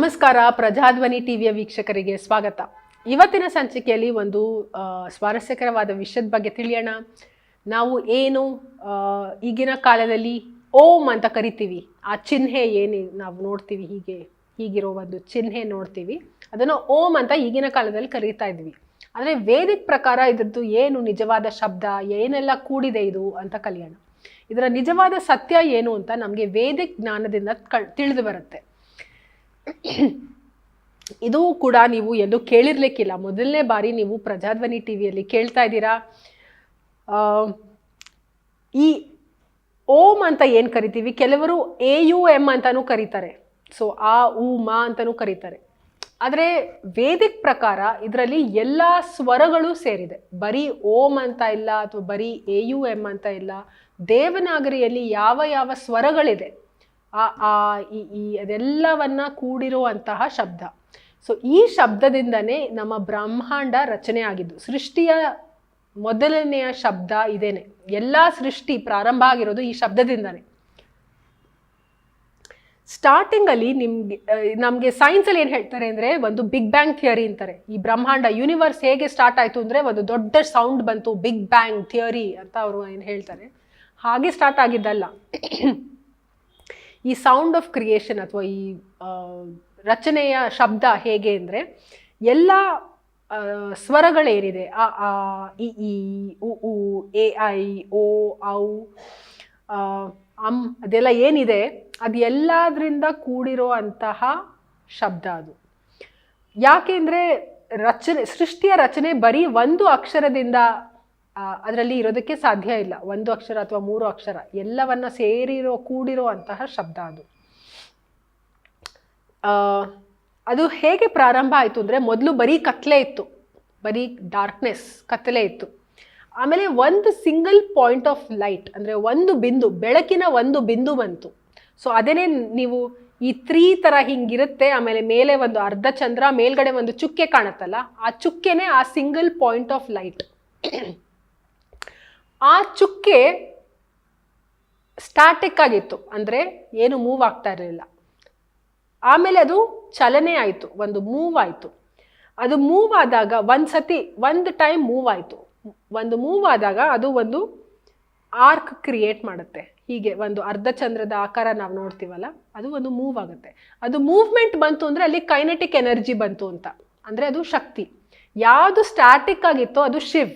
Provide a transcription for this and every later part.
ನಮಸ್ಕಾರ, ಪ್ರಜಾಧ್ವನಿ ಟಿವಿಯ ವೀಕ್ಷಕರಿಗೆ ಸ್ವಾಗತ. ಇವತ್ತಿನ ಸಂಚಿಕೆಯಲ್ಲಿ ಒಂದು ಸ್ವಾರಸ್ಯಕರವಾದ ವಿಷಯದ ಬಗ್ಗೆ ತಿಳಿಯೋಣ. ನಾವು ಏನು ಈಗಿನ ಕಾಲದಲ್ಲಿ ಓಂ ಅಂತ ಕರಿತೀವಿ. ಆ ಚಿಹ್ನೆ ಏನು, ನಾವು ನೋಡ್ತೀವಿ ಹೀಗೆ, ಹೀಗಿರೋ ಒಂದು ಚಿಹ್ನೆ ನೋಡ್ತೀವಿ. ಅದನ್ನು ಓಂ ಅಂತ ಈಗಿನ ಕಾಲದಲ್ಲಿ ಕರೀತಾ ಇದ್ವಿ. ಆದರೆ ವೇದಿಕ್ ಪ್ರಕಾರ ಇದ್ರದ್ದು ಏನು, ನಿಜವಾದ ಶಬ್ದ, ಏನೆಲ್ಲ ಕೂಡಿದೆ ಇದು ಅಂತ ಕಲಿಯೋಣ. ಇದರ ನಿಜವಾದ ಸತ್ಯ ಏನು ಅಂತ ನಮಗೆ ವೇದಿಕ್ ಜ್ಞಾನದಿಂದ ಕ ತಿಳಿದು ಬರುತ್ತೆ. ಇದು ಕೂಡ ನೀವು ಎಲ್ಲೂ ಕೇಳಿರ್ಲಿಕ್ಕಿಲ್ಲ. ಮೊದಲನೇ ಬಾರಿ ನೀವು ಪ್ರಜಾಧ್ವನಿ ಟಿವಿಯಲ್ಲಿ ಕೇಳ್ತಾ ಇದ್ದೀರಾ? ಈ ಓಂ ಅಂತ ಏನು ಕರಿತೀವಿ? ಕೆಲವರು ಎ ಯು ಎಂ ಅಂತಲೂ ಕರೀತಾರೆ. ಸೊ, ಆ, ಉ, ಮಾ ಅಂತಲೂ ಕರೀತಾರೆ. ಆದರೆ ವೇದಿಕ್ ಪ್ರಕಾರ ಇದರಲ್ಲಿ ಎಲ್ಲ ಸ್ವರಗಳು ಸೇರಿದೆ. ಬರೀ ಓಂ ಅಂತ ಇಲ್ಲ, ಅಥವಾ ಬರೀ ಎ ಯು ಎಂ ಅಂತ ಇಲ್ಲ, ದೇವನಾಗರಿಯಲ್ಲಿ ಯಾವ ಯಾವ ಸ್ವರಗಳಿದೆ? ಆ ಆ, ಈ ಈ ಅದೆಲ್ಲವನ್ನ ಕೂಡಿರುವಂತಹ ಶಬ್ದ. ಸೊ ಈ ಶಬ್ದದಿಂದನೇ ನಮ್ಮ ಬ್ರಹ್ಮಾಂಡ ರಚನೆ ಆಗಿದ್ದು, ಸೃಷ್ಟಿಯ ಮೊದಲನೆಯ ಶಬ್ದ ಇದೇನೆ. ಎಲ್ಲ ಸೃಷ್ಟಿ ಪ್ರಾರಂಭ ಆಗಿರೋದು ಈ ಶಬ್ದದಿಂದನೇ. ಸ್ಟಾರ್ಟಿಂಗ್ ಅಲ್ಲಿ ನಿಮ್ಗೆ ನಮಗೆ ಸೈನ್ಸ್ ಅಲ್ಲಿ ಏನು ಹೇಳ್ತಾರೆ ಅಂದ್ರೆ ಒಂದು ಬಿಗ್ ಬ್ಯಾಂಗ್ ಥಿಯರಿ ಅಂತಾರೆ. ಈ ಬ್ರಹ್ಮಾಂಡ ಯೂನಿವರ್ಸ್ ಹೇಗೆ ಸ್ಟಾರ್ಟ್ ಆಯ್ತು ಅಂದ್ರೆ ಒಂದು ದೊಡ್ಡ ಸೌಂಡ್ ಬಂತು ಬಿಗ್ ಬ್ಯಾಂಗ್ ಥಿಯರಿ ಅಂತ ಅವರು ಏನು ಹೇಳ್ತಾರೆ. ಹಾಗೆ ಸ್ಟಾರ್ಟ್ ಆಗಿದ್ದಲ್ಲ. ಈ ಸೌಂಡ್ ಆಫ್ ಕ್ರಿಯೇಷನ್ ಅಥವಾ ಈ ರಚನೆಯ ಶಬ್ದ ಹೇಗೆ ಅಂದರೆ ಎಲ್ಲ ಆ, ಸ್ವರಗಳೇನಿದೆ ಅ ಆ ಇ ಈ ಉ ಉ ಎ ಐ ಓ ಔ ಆ, ಅಮ್ ಅದೆಲ್ಲ ಏನಿದೆ ಅದು ಎಲ್ಲದರಿಂದ ಕೂಡಿರೋ ಅಂತಹ ಶಬ್ದ ಅದು. ಯಾಕೆಂದರೆ ರಚನೆ ಸೃಷ್ಟಿಯ ರಚನೆ ಬರೀ ಒಂದು ಅಕ್ಷರದಿಂದ ಅದರಲ್ಲಿ ಇರೋದಕ್ಕೆ ಸಾಧ್ಯ ಇಲ್ಲ. ಒಂದು ಅಕ್ಷರ ಅಥವಾ ಮೂರು ಅಕ್ಷರ, ಎಲ್ಲವನ್ನ ಸೇರಿರೋ, ಕೂಡಿರೋ ಅಂತಹ ಶಬ್ದ ಅದು. ಅದು ಹೇಗೆ ಪ್ರಾರಂಭ ಆಯಿತು ಅಂದರೆ ಮೊದಲು ಬರೀ ಕತ್ಲೆ ಇತ್ತು. ಬರೀ ಡಾರ್ಕ್ನೆಸ್ ಕತ್ತಲೆ ಇತ್ತು. ಆಮೇಲೆ ಒಂದು ಸಿಂಗಲ್ ಪಾಯಿಂಟ್ ಆಫ್ ಲೈಟ್ ಅಂದರೆ ಒಂದು ಬಿಂದು, ಬೆಳಕಿನ ಒಂದು ಬಿಂದು ಬಂತು. ಸೊ ಅದೇನೇ ನೀವು ಈ ತ್ರೀ ಥರ ಹಿಂಗಿರುತ್ತೆ, ಆಮೇಲೆ ಮೇಲೆ ಒಂದು ಅರ್ಧ ಚಂದ್ರ, ಮೇಲ್ಗಡೆ ಒಂದು ಚುಕ್ಕೆ ಕಾಣುತ್ತಲ್ಲ, ಆ ಚುಕ್ಕೆನೇ ಆ ಸಿಂಗಲ್ ಪಾಯಿಂಟ್ ಆಫ್ ಲೈಟ್ ಆ ಚುಕ್ಕೆ ಸ್ಟಾಟಿಕ್ ಆಗಿತ್ತು. ಅಂದರೆ ಏನು ಮೂವ್ ಆಗ್ತಾ ಇರಲಿಲ್ಲ. ಆಮೇಲೆ ಅದು ಚಲನೆ ಆಯಿತು. ಒಂದು ಮೂವ್ ಆಯಿತು. ಅದು ಮೂವ್ ಆದಾಗ ಒಂದು ಸತಿ ಒಂದು ಟೈಮ್ ಮೂವ್ ಆಯಿತು. ಒಂದು ಮೂವ್ ಆದಾಗ ಅದು ಒಂದು ಆರ್ಕ್ ಕ್ರಿಯೇಟ್ ಮಾಡುತ್ತೆ. ಹೀಗೆ ಒಂದು ಅರ್ಧ ಚಂದ್ರದ ಆಕಾರ ನಾವು ನೋಡ್ತೀವಲ್ಲ, ಅದು ಒಂದು ಮೂವ್ ಆಗುತ್ತೆ. ಅದು ಮೂವ್ಮೆಂಟ್ ಬಂತು ಅಂದರೆ ಅಲ್ಲಿ ಕೈನೆಟಿಕ್ ಎನರ್ಜಿ ಬಂತು ಅಂತ. ಅಂದರೆ ಅದು ಶಕ್ತಿ. ಯಾವುದು ಸ್ಟ್ಯಾಟಿಕ್ ಆಗಿತ್ತೋ ಅದು ಶಿವ್.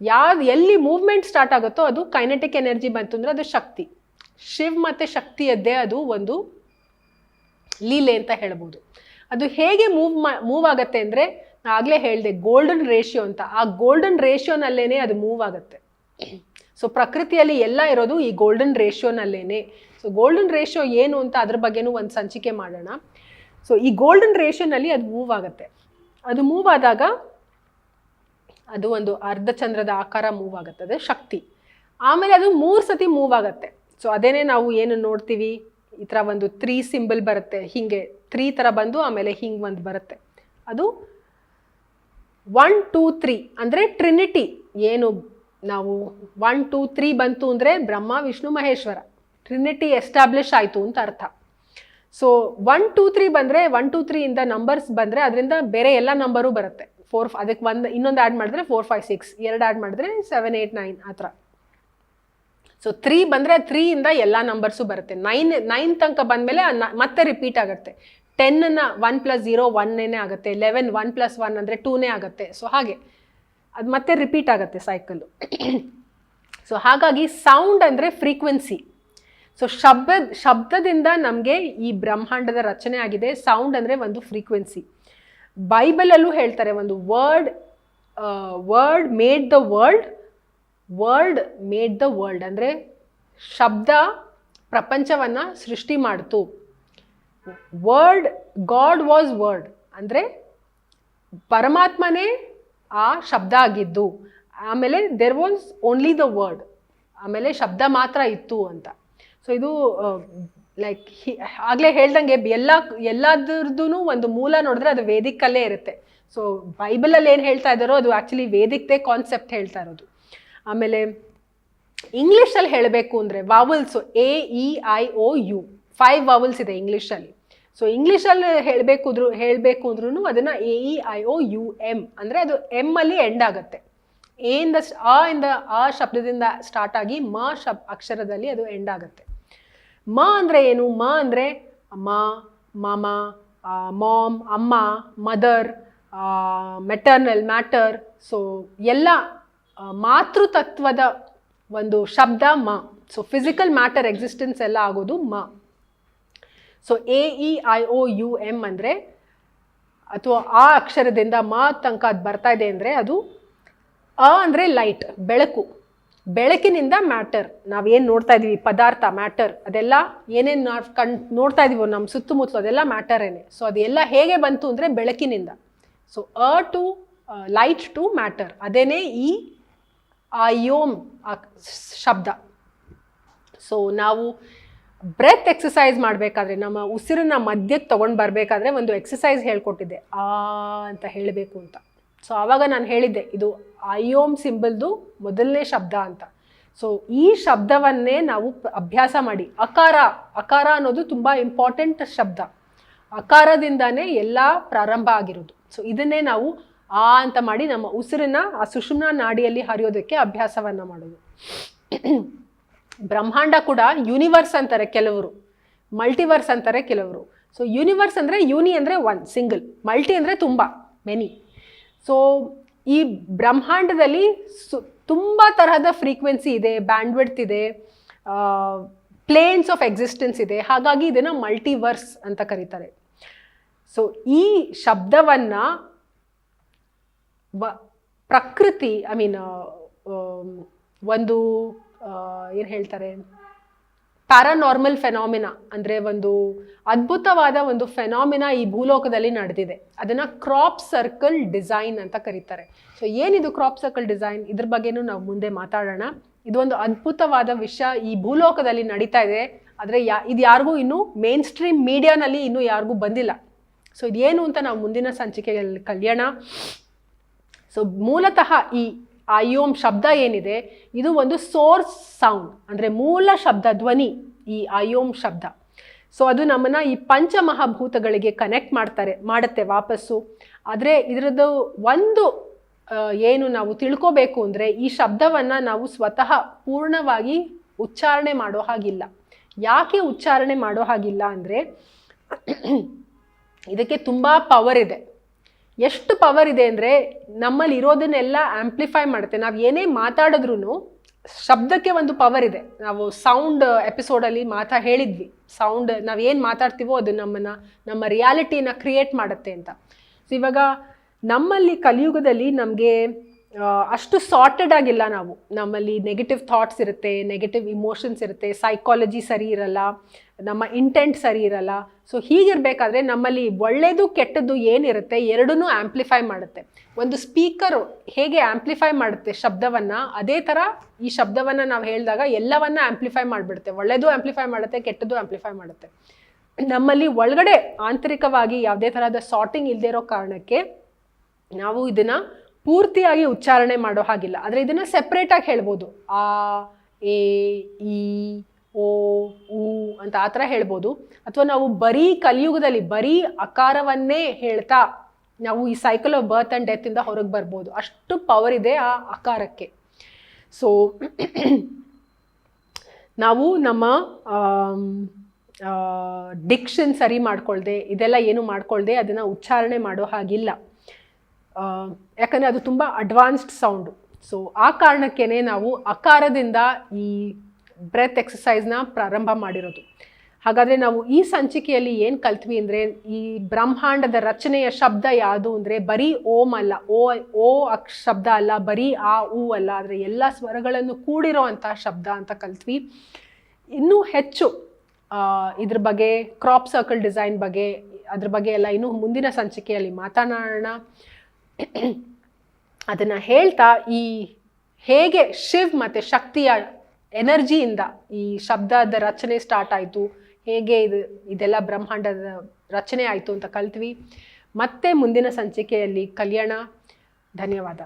ಯಾವ್ದು ಎಲ್ಲಿ ಮೂವ್ಮೆಂಟ್ ಸ್ಟಾರ್ಟ್ ಆಗುತ್ತೋ ಅದು ಕೈನೆಟಿಕ್ ಎನರ್ಜಿ ಬಂತು ಅಂದರೆ ಅದು ಶಕ್ತಿ. ಶಿವ್ ಮತ್ತು ಶಕ್ತಿಯದ್ದೇ ಅದು ಒಂದು ಲೀಲೆ ಅಂತ ಹೇಳ್ಬೋದು. ಅದು ಹೇಗೆ ಮೂವ್ ಮೂವ್ ಆಗುತ್ತೆ ಅಂದರೆ ಆಗಲೇ ಹೇಳಿದೆ ಗೋಲ್ಡನ್ ರೇಷಿಯೋ ಅಂತ. ಆ ಗೋಲ್ಡನ್ ರೇಷಿಯೋನಲ್ಲೇನೆ ಅದು ಮೂವ್ ಆಗುತ್ತೆ. ಸೊ ಪ್ರಕೃತಿಯಲ್ಲಿ ಎಲ್ಲ ಇರೋದು ಈ ಗೋಲ್ಡನ್ ರೇಷಿಯೋನಲ್ಲೇ ಸೊ ಗೋಲ್ಡನ್ ರೇಷಿಯೋ ಏನು ಅಂತ ಅದ್ರ ಬಗ್ಗೆನೂ ಒಂದು ಸಂಚಿಕೆ ಮಾಡೋಣ. ಸೊ ಈ ಗೋಲ್ಡನ್ ರೇಷಿಯೋನಲ್ಲಿ ಅದು ಮೂವ್ ಆಗುತ್ತೆ. ಅದು ಮೂವ್ ಆದಾಗ ಅದು ಒಂದು ಅರ್ಧ ಚಂದ್ರದ ಆಕಾರ ಮೂವ್ ಆಗುತ್ತೆ, ಅದೇ ಶಕ್ತಿ. ಆಮೇಲೆ ಅದು ಮೂರು ಸತಿ ಮೂವ್ ಆಗುತ್ತೆ. ಸೊ ಅದೇನೇ ನಾವು ಏನು ನೋಡ್ತೀವಿ? ಈ ಥರ ಒಂದು ತ್ರೀ ಸಿಂಬಲ್ ಬರುತ್ತೆ. ಹೀಗೆ ತ್ರೀ ಥರ ಬಂದು ಆಮೇಲೆ ಹಿಂಗೆ ಒಂದು ಬರುತ್ತೆ. ಅದು ಒನ್ ಟೂ ತ್ರೀ ಅಂದರೆ ಟ್ರಿನಿಟಿ ಏನು ನಾವು ಒನ್ ಟೂ ತ್ರೀ ಬಂತು ಅಂದರೆ ಬ್ರಹ್ಮ, ವಿಷ್ಣು, ಮಹೇಶ್ವರ. ಟ್ರಿನಿಟಿ ಎಸ್ಟಾಬ್ಲಿಷ್ ಆಯಿತು ಅಂತ ಅರ್ಥ. ಸೊ ಒನ್ ಟೂ ತ್ರೀ ಬಂದರೆ ಒನ್ ಟೂ ತ್ರೀಯಿಂದ ನಂಬರ್ಸ್ ಬಂದರೆ, ಅದರಿಂದ ಬೇರೆ ಎಲ್ಲ ನಂಬರು ಬರುತ್ತೆ. ಫೋರ್ ಅದಕ್ಕೆ ಒಂದು, ಇನ್ನೊಂದು ಆ್ಯಡ್ ಮಾಡಿದ್ರೆ ಫೋರ್ ಫೈವ್ ಸಿಕ್ಸ್ ಎರಡು ಆ್ಯಡ್ ಮಾಡಿದ್ರೆ ಸೆವೆನ್ ಏಯ್ಟ್ ನೈನ್ ಆ ಥರ. ಸೊ ತ್ರೀ ಬಂದರೆ ತ್ರೀಯಿಂದ ಎಲ್ಲ ನಂಬರ್ಸು ಬರುತ್ತೆ. ನೈನ್ ನೈನ್ ತನಕ ಬಂದಮೇಲೆ ಮತ್ತೆ ರಿಪೀಟ್ ಆಗುತ್ತೆ. ಟೆನ್ನ ಒನ್ ಪ್ಲಸ್ ಜೀರೋ ಒನ್ನೇ ಆಗುತ್ತೆ. ಲೆವೆನ್ ಒನ್ ಪ್ಲಸ್ ಒನ್ ಅಂದರೆ ಟೂನೇ ಆಗುತ್ತೆ. ಸೊ ಹಾಗೆ. ಅದು ಮತ್ತೆ ರಿಪೀಟ್ ಆಗುತ್ತೆ ಸೈಕಲ್ಲು ಸೊ ಹಾಗಾಗಿ ಸೌಂಡ್ ಅಂದರೆ ಫ್ರೀಕ್ವೆನ್ಸಿ ಸೊ ಶಬ್ದ, ಶಬ್ದದಿಂದ ನಮಗೆ ಈ ಬ್ರಹ್ಮಾಂಡದ ರಚನೆ ಆಗಿದೆ. ಸೌಂಡ್ ಅಂದರೆ ಒಂದು ಫ್ರೀಕ್ವೆನ್ಸಿ ಬೈಬಲಲ್ಲೂ ಹೇಳ್ತಾರೆ ಒಂದು word word made the world word made the world ಅಂದರೆ ಶಬ್ದ ಪ್ರಪಂಚವನ್ನು ಸೃಷ್ಟಿ ಮಾಡ್ತು. ವರ್ಡ್ ಗಾಡ್ ವಾಸ್ ವರ್ಡ್ ಅಂದರೆ ಪರಮಾತ್ಮನೇ ಆ ಶಬ್ದ ಆಗಿದ್ದು. ಆಮೇಲೆ there was only the word ಆಮೇಲೆ ಶಬ್ದ ಮಾತ್ರ ಇತ್ತು ಅಂತ. ಸೊ ಇದು ಲೈಕ್ ಆಗಲೇ ಹೇಳ್ದಂಗೆ ಎಲ್ಲ ಎಲ್ಲದ್ರದ್ದು ಒಂದು ಮೂಲ ನೋಡಿದ್ರೆ ಅದು ವೇದಿಕಲ್ಲೇ ಇರುತ್ತೆ. ಸೊ ಬೈಬಲಲ್ಲಿ ಏನು ಹೇಳ್ತಾ ಇದ್ದಾರೋ ಅದು ಆ್ಯಕ್ಚುಲಿ ವೇದಿಕ್ದೇ ಕಾನ್ಸೆಪ್ಟ್ ಹೇಳ್ತಾ ಇರೋದು. ಆಮೇಲೆ ಇಂಗ್ಲೀಷಲ್ಲಿ ಹೇಳಬೇಕು ಅಂದರೆ vowels A E I O U five vowels ಇದೆ ಇಂಗ್ಲೀಷಲ್ಲಿ ಸೊ ಇಂಗ್ಲೀಷಲ್ಲಿ ಹೇಳಬೇಕು ಅಂದ್ರು ಹೇಳಬೇಕು ಅಂದ್ರೂ ಅದನ್ನು A E I O U M ಅಂದರೆ ಅದು ಎಂ ಅಲ್ಲಿ ಎಂಡ್ ಆಗುತ್ತೆ. ಎ ಇಂದ, ಆ ಇಂದ ಆ ಶಬ್ದದಿಂದ ಸ್ಟಾರ್ಟ್ ಆಗಿ ಮ ಶಬ್ ಅಕ್ಷರದಲ್ಲಿ ಅದು ಎಂಡ್ ಆಗುತ್ತೆ. ಮ ಅಂದರೆ ಏನು? ಮ ಅಂದರೆ ಅಮ್ಮ, ಮಾಮ ಮಾಮ್, ಅಮ್ಮ, ಮದರ್ ಮೆಟರ್ನಲ್ ಮ್ಯಾಟರ್ ಸೊ ಎಲ್ಲ ಮಾತೃತತ್ವದ ಒಂದು ಶಬ್ದ ಮ. ಸೊ ಫಿಸಿಕಲ್ ಮ್ಯಾಟರ್ ಎಕ್ಸಿಸ್ಟೆನ್ಸ್ ಎಲ್ಲ ಆಗೋದು ಮ. So A E I O U M ಅಂದರೆ, ಅಥವಾ ಆ ಅಕ್ಷರದಿಂದ ಮಾ ತನಕ ಅದು ಬರ್ತಾ ಇದೆ ಅಂದರೆ ಅದು ಅ ಅಂದರೆ ಲೈಟ್ ಬೆಳಕು. ಬೆಳಕಿನಿಂದ ಮ್ಯಾಟರ್. ನಾವೇನು ನೋಡ್ತಾ ಇದೀವಿ? ಪದಾರ್ಥ, ಮ್ಯಾಟರ್. ಅದೆಲ್ಲ ಏನೇನು ನಾವು ಕಣ್ ನೋಡ್ತಾ ಇದೀವೋ ನಮ್ಮ ಸುತ್ತಮುತ್ತಲು ಅದೆಲ್ಲ ಮ್ಯಾಟರೇನೆ ಸೊ ಅದೆಲ್ಲ ಹೇಗೆ ಬಂತು ಅಂದರೆ ಬೆಳಕಿನಿಂದ. ಸೊ ಅ ಟು ಲೈಟ್ ಟು ಮ್ಯಾಟರ್. ಅದೇನೇ ಈ ಆಯೋಮ್ ಶಬ್ದ. ಸೊ ನಾವು ಬ್ರೆತ್ ಎಕ್ಸಸೈಸ್ ಮಾಡಬೇಕಾದ್ರೆ, ನಮ್ಮ ಉಸಿರನ್ನ ಮಧ್ಯಕ್ಕೆ ತೊಗೊಂಡು ಬರಬೇಕಾದ್ರೆ ಒಂದು ಎಕ್ಸಸೈಸ್ ಹೇಳ್ಕೊಟ್ಟಿದ್ದೆ. ಆ, ಅಂತ ಹೇಳಬೇಕು ಅಂತ. ಸೊ ಆವಾಗ ನಾನು ಹೇಳಿದ್ದೆ, ಇದು ಅಯೋಮ್ ಸಿಂಬಲ್ದು ಮೊದಲನೇ ಶಬ್ದ ಅಂತ. ಸೊ ಈ ಶಬ್ದವನ್ನೇ ನಾವು ಅಭ್ಯಾಸ ಮಾಡಿ. ಅಕಾರ ಅಕಾರ ಅನ್ನೋದು ತುಂಬ ಇಂಪಾರ್ಟೆಂಟ್ ಶಬ್ದ. ಅಕಾರದಿಂದಾನೇ ಎಲ್ಲ ಪ್ರಾರಂಭ ಆಗಿರೋದು. ಸೊ ಇದನ್ನೇ ನಾವು ಆ ಅಂತ ಮಾಡಿ ನಮ್ಮ ಉಸಿರನ್ನ, ಆ ಸುಷುಮ್ನ ನಾಡಿಯಲ್ಲಿ ಹರಿಯೋದಕ್ಕೆ ಅಭ್ಯಾಸವನ್ನು ಮಾಡೋದು. ಬ್ರಹ್ಮಾಂಡ ಕೂಡ ಯೂನಿವರ್ಸ್ ಅಂತಾರೆ ಕೆಲವರು. ಮಲ್ಟಿವರ್ಸ್ ಅಂತಾರೆ ಕೆಲವರು. ಸೊ ಯೂನಿವರ್ಸ್ ಅಂದರೆ ಯೂನಿ ಅಂದರೆ ಒನ್ ಸಿಂಗಲ್ ಮಲ್ಟಿ ಅಂದರೆ ತುಂಬ ಮೆನಿ ಸೊ ಈ ಬ್ರಹ್ಮಾಂಡದಲ್ಲಿ ಸು, ತುಂಬ ತರಹದ ಫ್ರೀಕ್ವೆನ್ಸಿ ಇದೆ ಬ್ಯಾಂಡ್ವಿಡ್ತ್ ಇದೆ ಪ್ಲೇನ್ಸ್ ಆಫ್ ಎಕ್ಸಿಸ್ಟೆನ್ಸ್ ಇದೆ. ಹಾಗಾಗಿ ಇದನ್ನು ಮಲ್ಟಿವರ್ಸ್ ಅಂತ ಕರೀತಾರೆ. ಸೊ ಈ ಶಬ್ದವನ್ನು ಪ್ರಕೃತಿ ಐ ಮೀನ್ ಒಂದು ಏನು ಹೇಳ್ತಾರೆ? ಪ್ಯಾರಾನಾರ್ಮಲ್ ಫೆನಾಮಿನಾ ಅಂದರೆ ಒಂದು ಅದ್ಭುತವಾದ ಒಂದು ಫೆನಾಮಿನಾ ಈ ಭೂಲೋಕದಲ್ಲಿ ನಡೆದಿದೆ. ಅದನ್ನು ಕ್ರಾಪ್ ಸರ್ಕಲ್ ಡಿಸೈನ್ ಅಂತ ಕರೀತಾರೆ. ಸೊ ಏನಿದು ಕ್ರಾಪ್ ಸರ್ಕಲ್ ಡಿಸೈನ್ ಇದ್ರ ಬಗ್ಗೆನೂ ನಾವು ಮುಂದೆ ಮಾತಾಡೋಣ. ಇದೊಂದು ಅದ್ಭುತವಾದ ವಿಷಯ ಈ ಭೂಲೋಕದಲ್ಲಿ ನಡೀತಾ ಇದೆ. ಆದರೆ ಯಾ, ಇದು ಯಾರಿಗೂ ಇನ್ನೂ ಮೇನ್ ಸ್ಟ್ರೀಮ್ ಮೀಡಿಯಾನಲ್ಲಿ ಇನ್ನೂ ಯಾರಿಗೂ ಬಂದಿಲ್ಲ. ಸೊ ಇದೇನು ಅಂತ ನಾವು ಮುಂದಿನ ಸಂಚಿಕೆಯಲ್ಲಿ ಕಲಿಯೋಣ. ಸೊ ಮೂಲತಃ ಈ ಆಯೋಮ್ ಶಬ್ದ ಏನಿದೆ? ಇದು ಒಂದು ಸೋರ್ಸ್ ಸೌಂಡ್, ಅಂದರೆ ಮೂಲ ಶಬ್ದ, ಧ್ವನಿ ಈ ಆಯೋಮ್ ಶಬ್ದ. ಸೊ ಅದು ನಮ್ಮನ್ನು ಈ ಪಂಚಮಹಾಭೂತಗಳಿಗೆ ಕನೆಕ್ಟ್ ಮಾಡ್ತಾರೆ, ಮಾಡುತ್ತೆ ವಾಪಸ್ಸು. ಆದರೆ ಇದರದ್ದು ಒಂದು ಏನು ನಾವು ತಿಳ್ಕೋಬೇಕು ಅಂದರೆ ಈ ಶಬ್ದವನ್ನು ನಾವು ಸ್ವತಃ ಪೂರ್ಣವಾಗಿ ಉಚ್ಚಾರಣೆ ಮಾಡೋ ಹಾಗಿಲ್ಲ. ಯಾಕೆ ಉಚ್ಚಾರಣೆ ಮಾಡೋ ಹಾಗಿಲ್ಲ ಅಂದರೆ, ಇದಕ್ಕೆ ತುಂಬ ಪವರ್ ಇದೆ. ಎಷ್ಟು ಪವರ್ ಇದೆ ಅಂದರೆ ನಮ್ಮಲ್ಲಿ ಇರೋದನ್ನೆಲ್ಲ ಆಂಪ್ಲಿಫೈ ಮಾಡುತ್ತೆ. ನಾವು ಏನೇ ಮಾತಾಡಿದ್ರೂ ಶಬ್ದಕ್ಕೆ ಒಂದು ಪವರ್ ಇದೆ. ನಾವು ಸೌಂಡ್ ಎಪಿಸೋಡಲ್ಲಿ ಮಾತಾ ಹೇಳಿದ್ವಿ. ಸೌಂಡ್ ನಾವು ಏನು ಮಾತಾಡ್ತೀವೋ ಅದು ನಮ್ಮನ್ನು, ನಮ್ಮ ರಿಯಾಲಿಟಿನ ಕ್ರಿಯೇಟ್ ಮಾಡುತ್ತೆ ಅಂತ. ಸೊ ಇವಾಗ ನಮ್ಮಲ್ಲಿ ಕಲಿಯುಗದಲ್ಲಿ ನಮಗೆ ಅಷ್ಟು ಸಾರ್ಟೆಡ್ ಆಗಿಲ್ಲ ನಾವು. ನಮ್ಮಲ್ಲಿ ನೆಗೆಟಿವ್ ಥಾಟ್ಸ್ ಇರುತ್ತೆ ನೆಗೆಟಿವ್ ಇಮೋಷನ್ಸ್ ಇರುತ್ತೆ ಸೈಕಾಲಜಿ ಸರಿ ಇರಲ್ಲ, ನಮ್ಮ ಇಂಟೆಂಟ್ ಸರಿ ಇರಲ್ಲ. ಸೊ ಹೀಗಿರಬೇಕಾದ್ರೆ ನಮ್ಮಲ್ಲಿ ಒಳ್ಳೆಯದು ಕೆಟ್ಟದ್ದು ಏನಿರುತ್ತೆ ಎರಡನ್ನೂ ಆ್ಯಂಪ್ಲಿಫೈ ಮಾಡುತ್ತೆ. ಒಂದು ಸ್ಪೀಕರು ಹೇಗೆ ಆ್ಯಂಪ್ಲಿಫೈ ಮಾಡುತ್ತೆ ಶಬ್ದವನ್ನು, ಅದೇ ಥರ ಈ ಶಬ್ದವನ್ನು ನಾವು ಹೇಳಿದಾಗ ಎಲ್ಲವನ್ನ ಆ್ಯಂಪ್ಲಿಫೈ ಮಾಡಿಬಿಡುತ್ತೆ. ಒಳ್ಳೆಯದು ಆ್ಯಂಪ್ಲಿಫೈ ಮಾಡುತ್ತೆ, ಕೆಟ್ಟದ್ದು ಆಂಪ್ಲಿಫೈ ಮಾಡುತ್ತೆ. ನಮ್ಮಲ್ಲಿ ಒಳಗಡೆ ಆಂತರಿಕವಾಗಿ ಯಾವುದೇ ಥರದ ಸಾರ್ಟಿಂಗ್ ಇಲ್ಲದೇ ಇರೋ ಕಾರಣಕ್ಕೆ ನಾವು ಇದನ್ನ ಪೂರ್ತಿಯಾಗಿ ಉಚ್ಚಾರಣೆ ಮಾಡೋ ಹಾಗಿಲ್ಲ. ಆದರೆ ಇದನ್ನು ಸೆಪ್ರೇಟಾಗಿ ಹೇಳ್ಬೋದು. ಆ, ಎ, ಇ, ಓ, ಉ ಅಂತ ಆ ಥರ ಹೇಳ್ಬೋದು. ಅಥವಾ ನಾವು ಬರೀ ಕಲಿಯುಗದಲ್ಲಿ ಬರೀ ಅಕಾರವನ್ನೇ ಹೇಳ್ತಾ ನಾವು ಈ ಸೈಕಲ್ ಆಫ್ ಬರ್ತ್ ಆ್ಯಂಡ್ ಡೆತ್ತಿಂದ ಹೊರಗೆ ಬರ್ಬೋದು. ಅಷ್ಟು ಪವರ್ ಇದೆ ಆ ಅಕಾರಕ್ಕೆ. ಸೊ ನಾವು ನಮ್ಮ ಡಿಕ್ಷನ್ ಸರಿ ಮಾಡ್ಕೊಳ್ದೆ, ಇದೆಲ್ಲ ಏನು ಮಾಡ್ಕೊಳ್ದೆ, ಅದನ್ನು ಉಚ್ಚಾರಣೆ ಮಾಡೋ ಹಾಗಿಲ್ಲ. ಯಾಕಂದರೆ ಅದು ತುಂಬ ಅಡ್ವಾನ್ಸ್ಡ್ ಸೌಂಡು ಸೊ ಆ ಕಾರಣಕ್ಕೇ ನಾವು ಅಕಾರದಿಂದ ಈ ಬ್ರೆತ್ ಎಕ್ಸಸೈಸ್ನ ಪ್ರಾರಂಭ ಮಾಡಿರೋದು. ಹಾಗಾದರೆ ನಾವು ಈ ಸಂಚಿಕೆಯಲ್ಲಿ ಏನು ಕಲ್ತ್ವಿ ಅಂದರೆ, ಈ ಬ್ರಹ್ಮಾಂಡದ ರಚನೆಯ ಶಬ್ದ ಯಾವುದು ಅಂದರೆ, ಬರೀ ಓಂ ಅಲ್ಲ, ಓ ಓ ಅಕ್ಷ ಶಬ್ದ ಅಲ್ಲ, ಬರೀ ಆ ಊ ಅಲ್ಲ, ಆದರೆ ಎಲ್ಲ ಸ್ವರಗಳನ್ನು ಕೂಡಿರೋ ಅಂಥ ಶಬ್ದ ಅಂತ ಕಲ್ತ್ವಿ. ಇನ್ನೂ ಹೆಚ್ಚು ಇದ್ರ ಬಗ್ಗೆ ಕ್ರಾಪ್ ಸರ್ಕಲ್ ಡಿಸೈನ್ ಬಗ್ಗೆ, ಅದ್ರ ಬಗ್ಗೆ ಎಲ್ಲ ಇನ್ನೂ ಮುಂದಿನ ಸಂಚಿಕೆಯಲ್ಲಿ ಮಾತನಾಡೋಣ. ಅದನ್ನು ಹೇಳ್ತಾ ಈ ಹೇಗೆ ಶಿವ್ ಮತ್ತು ಶಕ್ತಿಯ ಎನರ್ಜಿಯಿಂದ ಈ ಶಬ್ದದ ರಚನೆ ಸ್ಟಾರ್ಟ್ ಆಯಿತು, ಹೇಗೆ ಇದು ಇದೆಲ್ಲ ಬ್ರಹ್ಮಾಂಡದ ರಚನೆ ಆಯಿತು ಅಂತ ಕಲ್ತ್ವಿ. ಮತ್ತೆ ಮುಂದಿನ ಸಂಚಿಕೆಯಲ್ಲಿ ಕಲಿಯೋಣ. ಧನ್ಯವಾದ.